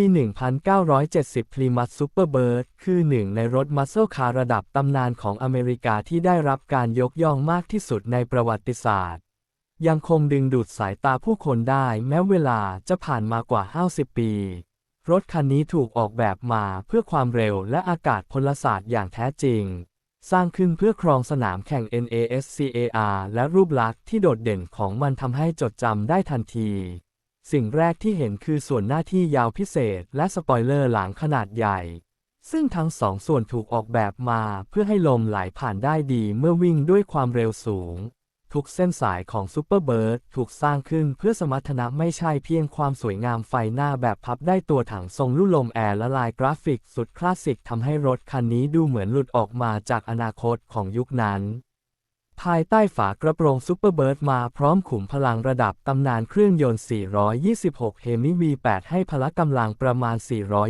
ี 1970 Plymouth Superbird คือหนึ่งในรถมัสเซ e คาร์ระดับตำนานของอเมริกาที่ได้รับการยกย่องมากที่สุดในประวัติศาสตร์ ยังคงดึงดูดสายตาผู้คนได้แม้เวลาจะผ่านมากว่า 50 ปี รถคันนี้ถูกออกแบบมาเพื่อความเร็วและอากาศพลศาสตร์อย่างแท้จริง สร้างขึ้นเพื่อครองสนามแข่ง NASCAR และรูปลักษณ์ที่โดดเด่นของมันทำให้จดจำได้ทันที สิ่งแรกที่เห็นคือส่วนหน้าที่ยาวพิเศษ และสปอยเลอร์หลังขนาดใหญ่ ซึ่งทั้งสองส่วนถูกออกแบบมาเพื่อให้ลมไหลผ่านได้ดีเมื่อวิ่งด้วยความเร็วสูง ทุกเส้นสายของซูเปอร์เบิร์ดถูกสร้างขึ้นเพื่อสมรรถนะไม่ใช่เพียงความสวยงามไฟหน้าแบบพับได้ตัวถังทรงลู่ลมแอร์และลายกราฟิกสุดคลาสสิกทำให้รถคันนี้ดูเหมือนหลุดออกมาจากอนาคตของยุคนั้น ภายใต้ฝากระโปรงซูเปอร์เบิร์ดมาพร้อมขุมพลังระดับตำนานเครื่องยนต์ 426 เฮมิ V8 ให้พละกำลังประมาณ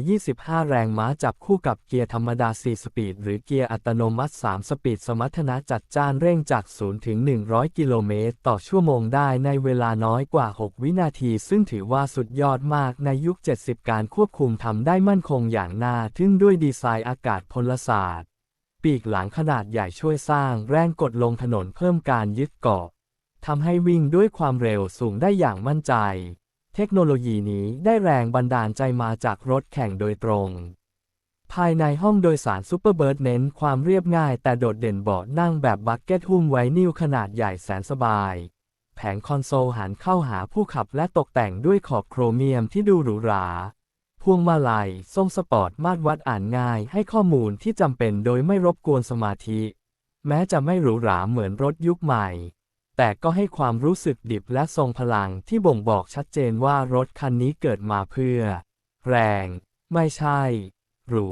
425 แรงม้าจับคู่กับเกียร์ธรรมดา 4 สปีด หรือเกียร์อัตโนมัติ 3 สปีด สมรรถนะจัดจ้านเร่งจาก 0 ถึง 100 กิโลเมตร ต่อชั่วโมงได้ในเวลาน้อยกว่า 6 วินาที ซึ่งถือว่าสุดยอดมากในยุค 70 การควบคุมทำได้มั่นคงอย่างน่าทึ่งด้วยดีไซน์อากาศพลศาสตร์ ปีกหลังขนาดใหญ่ช่วยสร้างแรงกดลงถนนเพิ่มการยึดเกาะทำให้วิ่งด้วยความเร็วสูงได้อย่างมั่นใจ เทคโนโลยีนี้ได้แรงบันดาลใจมาจากรถแข่งโดยตรง ภายในห้องโดยสารซูเปอร์เบิร์ดเน้นความเรียบง่ายแต่โดดเด่นเบาะนั่งแบบบักเก็ตหุ้มไว้นิ้วขนาดใหญ่แสนสบาย แผงคอนโซลหันเข้าหาผู้ขับและตกแต่งด้วยขอบโครเมียมที่ดูหรูหรา วงมาลัยทรงสปอร์ตมาตรวัดอ่านง่าย ให้ข้อมูลที่จำเป็นโดยไม่รบกวนสมาธิ แม้จะไม่หรูหราเหมือนรถยุคใหม่ แต่ก็ให้ความรู้สึกดิบและทรงพลังที่บ่งบอกชัดเจนว่ารถคันนี้เกิดมาเพื่อ แรง ไม่ใช่ หรู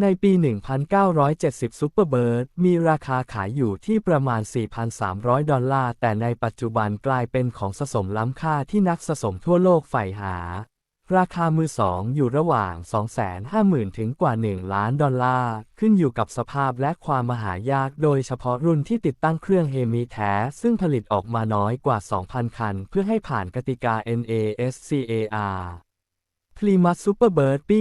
ในปี 1970 Superbird มีราคาขายอยู่ที่ประมาณ 4,300 ดอลลาร์ แต่ในปัจจุบันกลายเป็นของสะสมล้ำค่าที่นักสะสมทั่วโลกใฝ่หา ราคามือสองอยู่ระหว่าง 250,000 ถึงกว่า 1 ล้านดอลลาร์ ขึ้นอยู่กับสภาพและความมหายากโดยเฉพาะรุ่นที่ติดตั้งเครื่องเฮมิแท้ ซึ่งผลิตออกมาน้อยกว่า 2,000 คัน เพื่อให้ผ่านกติกา NASCAR พลีมัสซูเปอร์เบิร์ดปี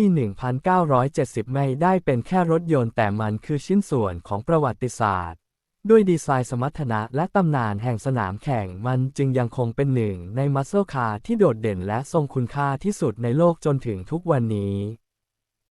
1970 ไม่ได้เป็นแค่รถยนต์แต่มันคือชิ้นส่วนของประวัติศาสตร์ ด้วยดีไซน์สมรรถนะและตำนานแห่งสนามแข่งมันจึงยังคงเป็นหนึ่งในมัสเซลคาร์ที่โดดเด่นและทรงคุณค่าที่สุดในโลกจนถึงทุกวันนี้